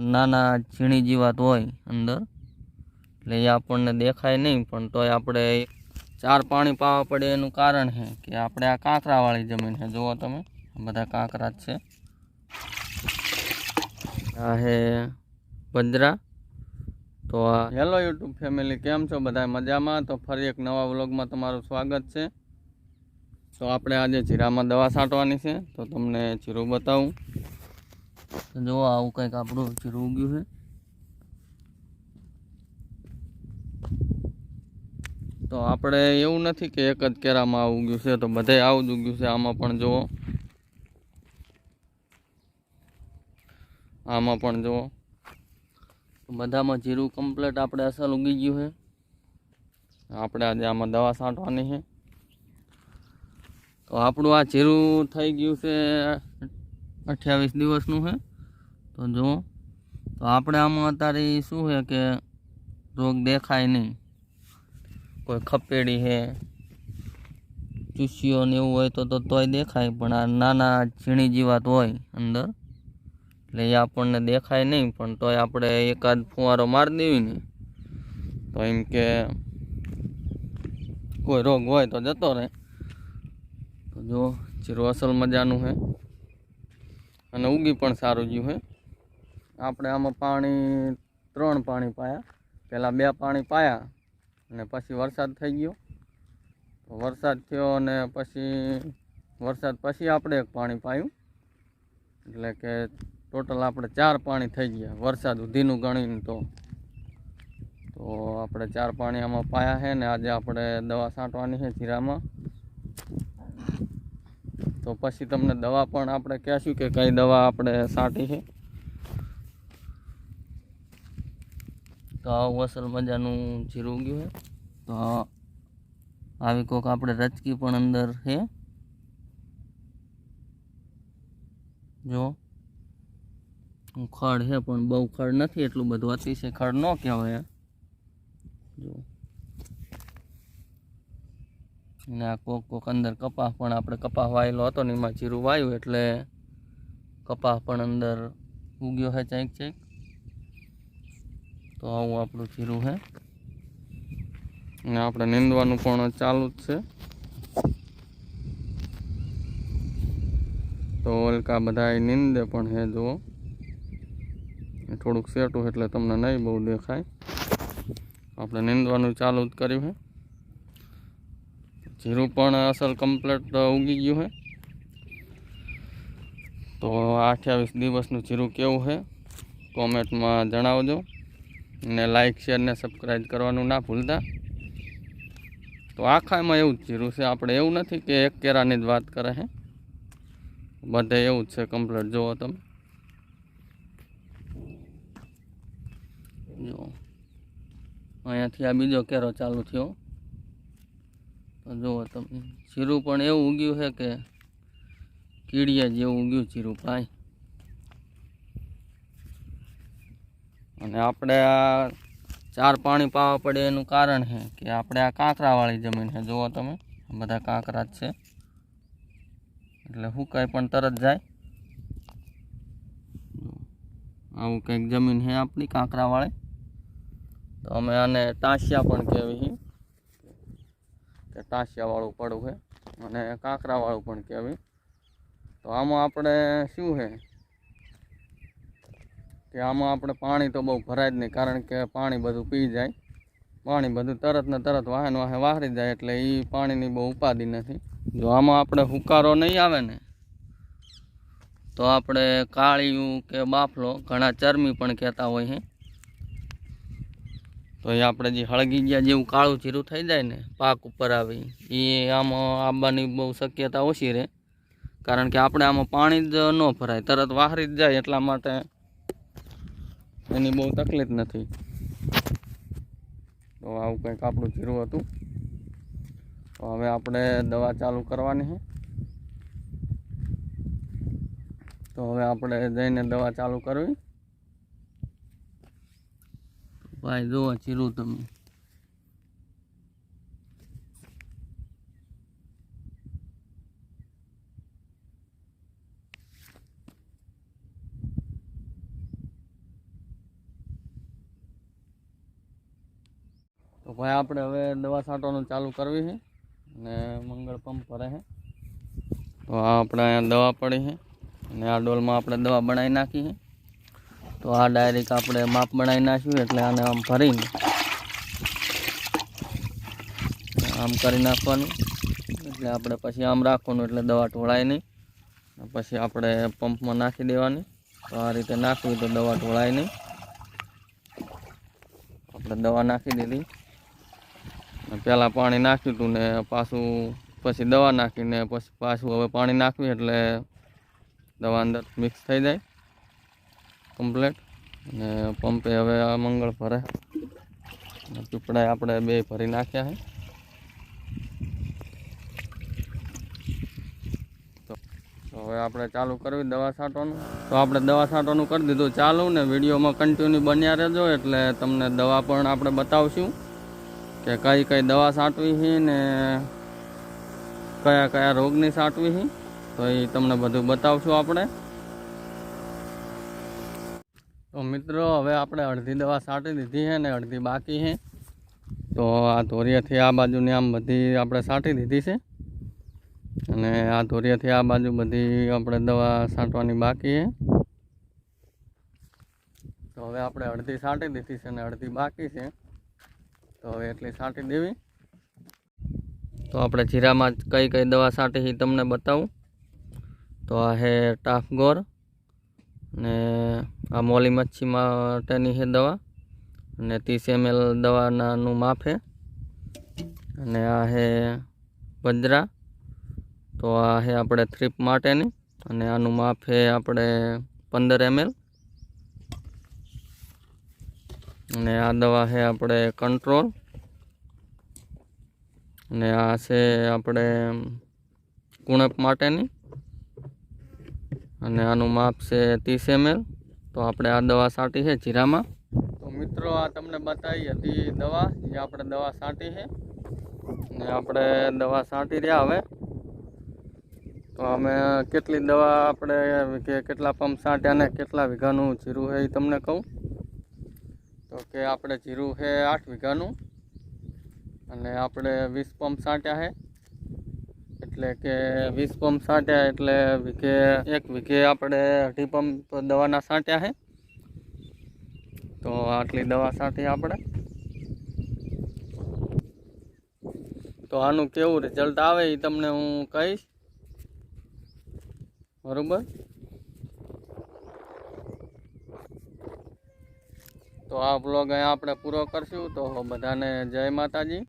નાના ઝીણી જીવાત હોય અંદર, એટલે એ આપણને દેખાય નહીં, પણ તોય આપણે ચાર પાણી પાવા પડે એનું કારણ છે કે આપણે આ કાંકરાવાળી જમીન છે. જુઓ તમે બધા કાંકરા જ છે. આ હે બજરા. તો આ હેલો યુટ્યુબ ફેમિલી કેમ છો બધા? મજામાં? તો ફરી એક નવા વ્લોગમાં તમારું સ્વાગત છે. તો આપણે આજે જીરામાં દવા છાંટવાની છે. તો તમને જીરું બતાવું. તો જો આવું કંઈક આપણું જીરું ઉગ્યું છે. તો આપણે એવું નથી કે એક જ કેરામાં આવું ઉગ્યું છે, તો બધે આવું જ ઉગ્યું છે, આમાં પણ જુઓ. આમાં પણ જુઓ. બધામાં જીરું કમ્પ્લીટ આપણે અસલ ઉગી ગયું છે. આપણે આજે આમાં દવા છાંટવાની છે. તો આપણું આ જીરું થઈ ગયું છે અઠ્યાવીસ દિવસનું છે. તો જુઓ. તો આપણે આમાં અત્યારે શું છે કે રોગ દેખાય નહીં. કોઈ ખપેડી છે ચૂસીઓ ને એવું હોય તો તોય દેખાય, પણ આ નાના ઝીણી જીવાત હોય અંદર. એટલે એ આપણને દેખાય નહીં, પણ તોય આપણે એકાદ ફુવારો મારી દેવી ને, તો એમ કે કોઈ રોગ હોય તો જતો રહે. તો જો જીરું અસલ મજાનું છે. અને ઉગી પણ સારું ગયું હે. આપણે આમાં પાણી, ત્રણ પાણી પાયા. પહેલાં બે પાણી પાયા અને પછી વરસાદ થઈ ગયો. વરસાદ થયો અને પછી, વરસાદ પછી આપણે એક પાણી પાયું. એટલે કે ટોટલ આપણે ચાર પાણી થઈ ગયા. વરસાદ સુધીનું ગણીને તો. તો આપણે ચાર પાણી આમાં પાયા છે ને આજે આપણે દવા છાંટવાની છે જીરામાં. તો પછી તમને દવા પણ આપણે કહેશું કે કઈ દવા આપણે સાટી છે. તો આવું અસલ મજાનું જીરું ગયું છે. તો આવી કોક આપણે રચકી પણ અંદર છે. જો. ખડ છે પણ બહુ ખડ નથી, એટલું બધું અતિશય ખડ ન કહેવાય. જો. ને આ કોક કોક અંદર કપાસ પણ આપણે કપાસ વાયેલો હતો ને એમાં જીરું વાયું એટલે કપાસ પણ અંદર ઉગ્યો છે ચાંક ચાંક તો આવું આપણું જીરું છે. ને આપણે નીંદવાનું પણ ચાલુ જ છે. તો ઓલકા બધા નીંદે પણ હે જુઓ. થોડુંક સેટું એટલે તમને નહીં બહુ દેખાય. આપણે નીંદવાનું ચાલુ જ કર્યું છે. જીરું પણ અસલ કમ્પ્લેટ ઉગી ગયું છે તો અઠ્યાવીસ દિવસનું જીરું કેવું છે કોમેન્ટમાં જણાવજો. ને લાઇક શેર ને સબસ્ક્રાઈબ કરવાનું ના ભૂલતા. તો આખામાં એવું જ જીરું છે. આપણે એવું નથી કે એક કેરાની જ વાત કરે છે બધે એવું જ છે કમ્પ્લેટ જુઓ તમે. જો અહીંયાથી આ બીજો કેરો ચાલુ થયો. જુઓ તમે જીરું પણ એવું ઉગ્યું છે કે કીડિયા જેવું ઉગ્યું જીરું પાય અને આપણે આ ચાર પાણી પાવા પડે એનું કારણ છે કે આપણે આ કાંકરાવાળી જમીન છે. જુઓ તમે બધા કાંકરા જ છે. એટલે હુકાય પણ તરત જાય. આવું કંઈક જમીન છે આપણી કાંકરાવાળી. તો અમે આને ટાંસિયા પણ કહેવી છીએ કે ટાંસિયાવાળું પડવું છે અને કાંકરાવાળું પણ કહેવી તો આમાં આપણે શું છે? કે આમાં આપણે પાણી તો બહુ ભરાય જ નહીં, કારણ કે પાણી બધું પી જાય. પાણી બધું તરત ને તરત વાહન વાહે વાહરી જાય એટલે એ પાણીની બહુ ઉપાધિ નથી. જો આમાં આપણે હુકારો નહીં આવે ને, તો આપણે કાળિયું કે બાફલો ઘણા ચરમી પણ કહેતા હોય છે. તો એ આપણે જે હળગી ગયા જેવું કાળું જીરું થઈ જાય ને, પાક ઉપર આવી, એ આમાં આવવાની બહુ શક્યતા ઓછી રહે. કારણ કે આપણે આમાં પાણી જ ન ભરાય, તરત વાહરી જ જાય એટલા માટે એની બહુ તકલીફ નથી. તો આવું કંઈક આપણું જીરું હતું. તો હવે આપણે દવા ચાલુ કરવાની છે. તો હવે આપણે જઈને દવા ચાલુ કરવી. ભાઈ જોવા ચીરું તમે. તો ભાઈ, આપણે હવે દવા છાંટવાનું ચાલુ કરવી છે અને મંગળ પંપ ભરે છે તો આ આપણે અહીંયા દવા પડી છે અને આ ડોલમાં આપણે દવા બનાવી નાખી છે. તો આ ડાયરેક્ટ આપણે માપ બનાવી નાખ્યું એટલે આને આમ ભરીને આમ કરી નાખવાનું. એટલે આપણે પછી આમ રાખવાનું એટલે દવા ઢોળાય નહીં. પછી આપણે પંપમાં નાખી દેવાની. તો આ રીતે નાખવી તો દવા ઢોળાય નહીં. આપણે દવા નાખી દીધી. પહેલાં પાણી નાખ્યું હતું ને પાછું પછી દવા નાખીને પછી પાછું હવે પાણી નાખ્યું એટલે દવા અંદર મિક્સ થઈ જાય. કમ્પ્લેટ. અને પંપે હવે આ મંગળ ભરે. પીપળાએ આપણે બે ભરી નાખ્યા છે તો હવે આપણે ચાલુ કરવી દવા છાંટવાનું. તો આપણે દવા છાંટવાનું કરી દીધું. ચાલુ ને વિડીયોમાં કન્ટિન્યુ બન્યા રહેજો એટલે તમને દવા પણ આપણે બતાવશું કે કઈ કઈ દવા છાંટવી છે ને કયા કયા રોગની છાંટવી છે તો એ તમને બધું બતાવશું આપણે. તો મિત્રો, હવે આપણે અડધી દવા છાંટી દીધી છે ને અડધી બાકી છે. તો આ ધોરિયાથી આ બાજુની આમ બધી આપણે છાંટી દીધી છે. અને આ ધોરિયાથી આ બાજુ બધી આપણે દવા છાંટવાની બાકી છે. તો હવે આપણે અડધી છાંટી દીધી છે અને અડધી બાકી છે. તો હવે એટલી છાંટી દેવી. તો આપણે જીરામાં કઈ કઈ દવા છાંટી છે તમને બતાવું. તો આ છે ટાફગોર ને આ મોલી મચ્છી માટેની છે દવા. અને ત્રીસ એમએલ દવાનાનું માપ છે. અને આ છે વજરા તો આ છે આપણે થ્રીપ માટેની. અને આનું માપ છે આપણે પંદર એમએલ અને આ દવા છે આપણે કંટ્રોલ. અને આ છે આપણે કુણપ માટેની. અને આનું માપ છે ત્રીસ એમએલ તો આપણે આ દવા છાંટી છે જીરામાં. તો મિત્રો, આ તમને બતાવી હતી દવા. જે આપણે દવા છાંટી છે. ને આપણે દવા છાંટી રહ્યા હવે. તો અમે કેટલી દવા આપણે કે કેટલા પંપ છાંટ્યા ને કેટલા વીઘાનું જીરું છે એ તમને કહું. તો કે આપણે જીરું છે આઠ વીઘાનું. અને આપણે વીસ પંપ છાંટ્યા છે. એટલે કે વીસ પંપ છાંટ્યા એટલે વીઘે, એક વીઘે આપણે અઢી પંપ દવાના છાંટ્યા છે. તો આટલી દવા છાંટી આપણે. તો આનું કેવું રિઝલ્ટ આવે એ તમને હું કહીશ. બરોબર? તો આ બ્લોગ અહીંયા આપણે પૂરો કરશું. તો બધાને જય માતાજી.